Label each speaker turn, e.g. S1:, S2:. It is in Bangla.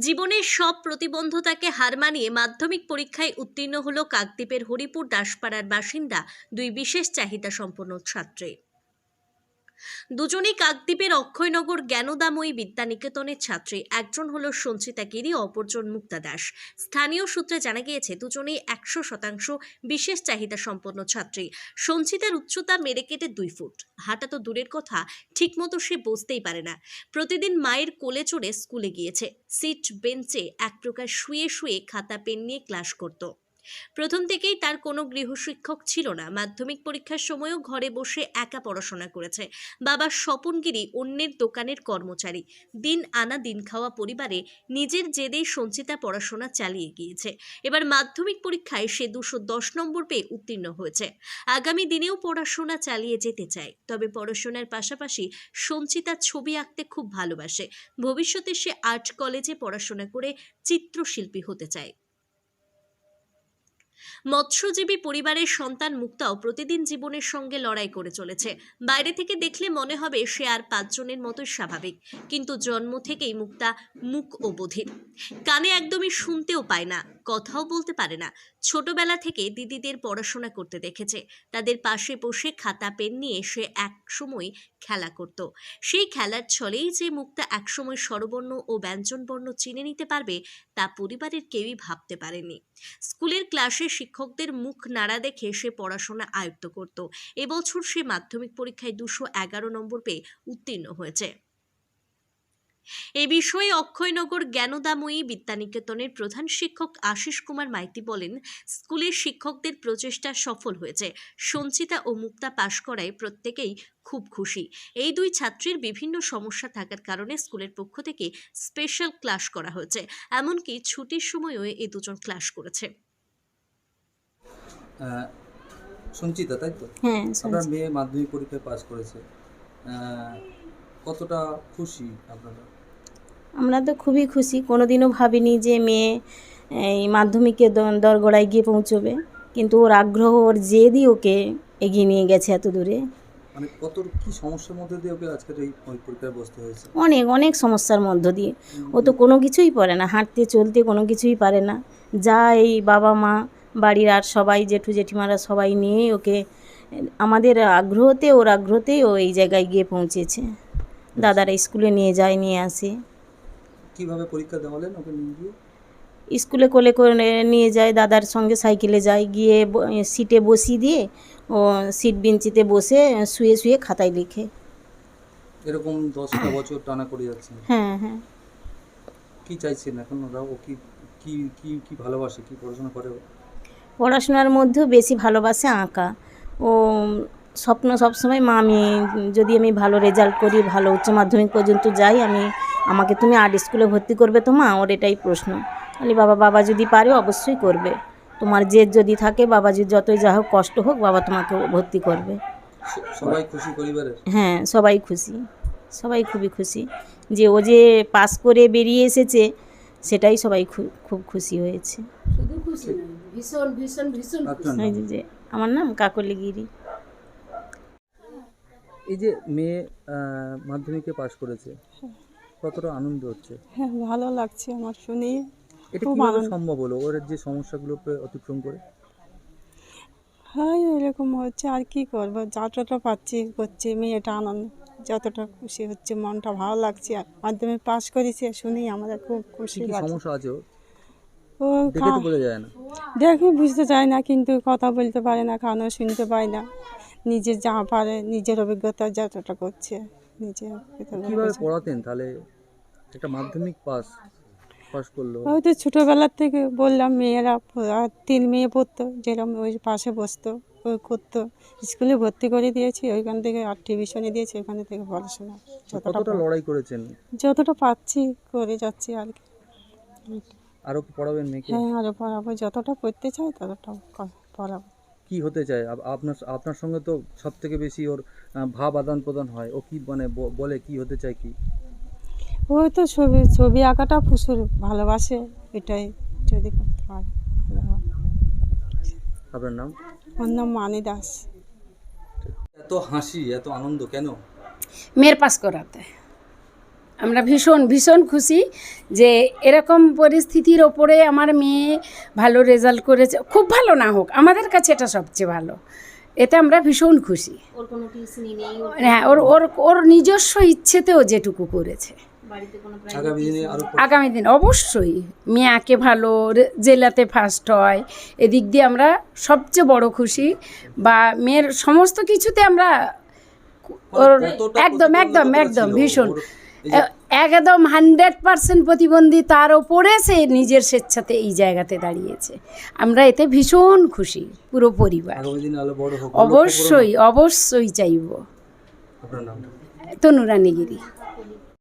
S1: জীবনের সব প্রতিবন্ধতাকে হার মানিয়ে মাধ্যমিক পরীক্ষায় উত্তীর্ণ হল কাকদ্বীপের হরিপুর দাসপাড়ার বাসিন্দা, দুই বিশেষ চাহিদা সম্পন্ন ছাত্রী। দুজনেই কাকদ্বীপের অক্ষয়নগর জ্ঞানদাময়ী বিদ্যানিকেতনের ছাত্রী। একজন হল সঞ্চিতা গিরি, অপরজন মুক্তা দাস। স্থানীয় সূত্রে জানা গিয়েছে, দুজনেই একশো শতাংশ বিশেষ চাহিদা সম্পন্ন ছাত্রী। সঞ্চিতার উচ্চতা মেরে কেটে দুই ফুট। হাঁটা তো দূরের কথা, ঠিকমতো সে বসতেই পারে না। প্রতিদিন মায়ের কোলে চড়ে স্কুলে গিয়েছে। সিট, বেঞ্চে এক প্রকার শুয়ে শুয়ে খাতা, পেন নিয়ে ক্লাস করত। প্রথম থেকেই তার কোনো গৃহশিক্ষক ছিল না। মাধ্যমিক পরীক্ষার সময়ও ঘরে বসে একা পড়াশোনা করেছে। বাবা স্বপনগিরি অন্যের দোকানের কর্মচারী। দিন আনা দিন খাওয়া পরিবারে নিজের জেদেই সঞ্চিতা পড়াশোনা চালিয়ে গিয়েছে। এবার মাধ্যমিক পরীক্ষায় সে দুশো দশ নম্বর পেয়ে উত্তীর্ণ হয়েছে। আগামী দিনেও পড়াশোনা চালিয়ে যেতে চায়। তবে পড়াশোনার পাশাপাশি সঞ্চিতা ছবি আঁকতে খুব ভালোবাসে। ভবিষ্যতে সে আর্ট কলেজে পড়াশোনা করে চিত্রশিল্পী হতে চায়। মৎস্যজীবী পরিবারের সন্তান মুক্তাও প্রতিদিন জীবনের সঙ্গে লড়াই করে চলেছে। বাইরে থেকে দেখলে মনে হবে সে আর পাঁচজনের মতোই স্বাভাবিক। কিন্তু জন্ম থেকেই মুক্তা মুখ ও বধির কানে একদমই শুনতেও পায় না, কথাও বলতে পারে না। ছোটবেলা থেকে দিদিদের পড়াশোনা করতে দেখেছে। তাদের পাশে বসে খাতা, পেন নিয়ে সে এক সময় খেলা করত। সেই খেলার ছলেই যে মুক্তা একসময় স্বরবর্ণ ও ব্যঞ্জনবর্ণ চিনে নিতে পারবে, তা পরিবারের কেউই ভাবতে পারেনি। স্কুলের ক্লাসে শিক্ষকদের মুখ নাড়া দেখে সে পড়াশোনা আয়ত্ত করত। এবছর সে মাধ্যমিক পরীক্ষায় দুশো এগারো নম্বর পেয়ে উত্তীর্ণ হয়েছে। এ বিষয়ে অক্ষয়নগর জ্ঞানদাময়ী বিদ্যানিকেতনের প্রধান শিক্ষক আশিস কুমার মাইতি বলেন, স্কুলের শিক্ষকদের প্রচেষ্টা সফল হয়েছে। সঞ্চিতা ও মুক্তা পাশ করায় প্রত্যেকেই খুব খুশি। এই দুই ছাত্রীর বিভিন্ন সমস্যা থাকার কারণে স্কুলের পক্ষ থেকে স্পেশাল ক্লাস করা হয়েছে। এমনকি ছুটির সময়ও এই দুজন ক্লাস করেছে।
S2: সঞ্চিতা তাই তো?
S3: হ্যাঁ
S2: আপনার মেয়ে মাধ্যমিক পরীক্ষায় পাস করেছে। কতটা খুশি আপনারা?
S3: আমরা তো খুবই খুশি। কোনোদিনও ভাবিনি যে মেয়ে এই মাধ্যমিকে দরগড়ায় গিয়ে পৌঁছবে। কিন্তু ওর আগ্রহ ওর জেদই ওকে এগিয়ে নিয়ে গেছে এত দূরে।
S2: মানে কত কি সমস্যার মধ্যে দিয়ে ওকে আজকের এই পরীক্ষায় বসতে হয়েছে?
S3: অনেক অনেক সমস্যার মধ্য দিয়ে। ও তো কোনো কিছুই পারে না। হাঁটতে চলতে কোনো কিছুই পারে না। যা এই বাবা মা বাড়ির আর সবাই জেঠু জেঠিমারা সবাই নিয়ে ওকে আমাদের আগ্রহতে ওর আগ্রহতেই ও এই জায়গায় গিয়ে পৌঁছেছে। দাদারা স্কুলে নিয়ে যায় নিয়ে আসে।
S2: কীভাবে পরীক্ষা দেওয়ালেন ওকে নিয়ে গিয়ে?
S3: স্কুলে কোলে করে নিয়ে যায় দাদার সঙ্গে সাইকেলে যায় গিয়ে সিটে বসিয়ে দিয়ে ও সিট বেঞ্চিতে বসে শুয়ে শুয়ে খাতায় লিখে।
S2: এরকম দশটা বছর টানা করে যাচ্ছে।
S3: হ্যাঁ হ্যাঁ।
S2: কি চাইছেন এখন ওরা? ও কি কি কি ভালোবাসে? কি পড়াশোনা করে?
S3: পড়াশোনার মধ্যেও বেশি ভালোবাসে আঁকা। ও স্বপ্ন সবসময় মা আমি যদি আমি ভালো রেজাল্ট করি ভালো উচ্চ মাধ্যমিক পর্যন্ত যাই আমি আমাকে তুমি আর্ট স্কুলে ভর্তি করবে তো মা? ওর এটাই প্রশ্ন। বলি বাবা বাবা যদি পারে অবশ্যই করবে। তোমার জেদ যদি থাকে বাবা যদি যতই যা হোক কষ্ট হোক বাবা তোমাকে ভর্তি করবে।
S2: সবাই খুশি পরিবারের?
S3: হ্যাঁ সবাই খুশি। সবাই খুবই খুশি। যে ও যে পাস করে বেরিয়ে এসেছে সেটাই সবাই খুব খুশি হয়েছে।
S4: ভীষণ ভীষণ ভীষণ
S3: এই যে- যে আমার নাম কাকলি গিরি
S2: এই যে মেয়ে মাধ্যমিকে পাশ করেছে কতটা আনন্দ হচ্ছে?
S5: হ্যাঁ ভালো লাগছে আমার শুনে।
S2: এটা কীভাবে সম্ভব হলো? ওর যে সমস্যাগুলোকে অতিক্রম করে?
S5: হ্যাঁ এরকম হচ্ছে আর কি করব? যতটা পাচ্ছি করছে মেয়েটা আনন্দ যতটা খুশি হচ্ছে মনটা ভালো লাগছে। আর মাধ্যমে পাস করেছে শুনেই আমাদের খুব খুশি
S2: সমস্যা আছে?
S5: ও
S2: দেখে তো বোঝা যায় না।
S5: দেখে বুঝতে চায় না কিন্তু কথা বলতে পারে না কানও শুনতে পায় না। নিজে যা পারে নিজের অভিজ্ঞতা যতটা করছে অভিজ্ঞতা
S2: কীভাবে পড়াতেন তাহলে? একটা মাধ্যমিক পাস পাস করল।
S5: হয়তো ছোটোবেলার থেকে বললাম মেয়েরা আর তিন মেয়ে পড়তো যেরকম ওই পাশে বসতো ওই করতো। স্কুলে ভর্তি করে দিয়েছি ওইখান থেকে আর টিউশনে দিয়েছি ওইখান থেকে পড়াশোনা। যতটা
S2: লড়াই করেছেন?
S5: যতটা পাচ্ছি করে যাচ্ছি আর কি।
S2: আরও কি পড়াবেন মেয়েকে?
S5: হ্যাঁ আরও পড়াবো। যতটা পড়তে চাই ততটা পড়াবো।
S2: কি হতে চায়? আপনার আপনার সঙ্গে তো সব থেকে বেশি ওর ভাব আদান প্রদান হয়। ও কি মানে ব- বলে কি হতে চায় কি?
S5: ও তো ছবি ছবি আঁকাটা প্রচুর ভালোবাসে এটাই যদি করতে পারে।
S2: আপনার নাম?
S5: ওর নাম মানি দাস।
S2: এত হাসি এত আনন্দ কেন?
S4: মেয়ের পাস করাতে। আমরা ভীষণ ভীষণ খুশি যে এরকম পরিস্থিতির ওপরে আমার মেয়ে ভালো রেজাল্ট করেছে। খুব ভালো না হোক আমাদের কাছে এটা সবচেয়ে ভালো। এতে আমরা ভীষণ খুশি।
S3: ওর কোনো টিউশনি নেই ওর
S4: হ্যাঁ ওর ওর ওর নিজস্ব ইচ্ছেতেও যেটুকু করেছে।
S2: আগামী দিনে আরও
S4: আগামী দিন অবশ্যই মেয়ে আঁকে ভালো জেলাতে ফার্স্ট হয়। এদিক দিয়ে আমরা সবচেয়ে বড় খুশি বা মেয়ের সমস্ত কিছুতে আমরা ওর একদম একদম একদম ভীষণ। একদম হান্ড্রেড পার্সেন্ট প্রতিবন্ধী তার ওপরে সে নিজের স্বেচ্ছাতে এই জায়গাতে দাঁড়িয়েছে। আমরা এতে ভীষণ খুশি পুরো পরিবার। অবশ্যই অবশ্যই চাইব। তনুরানীগিরি।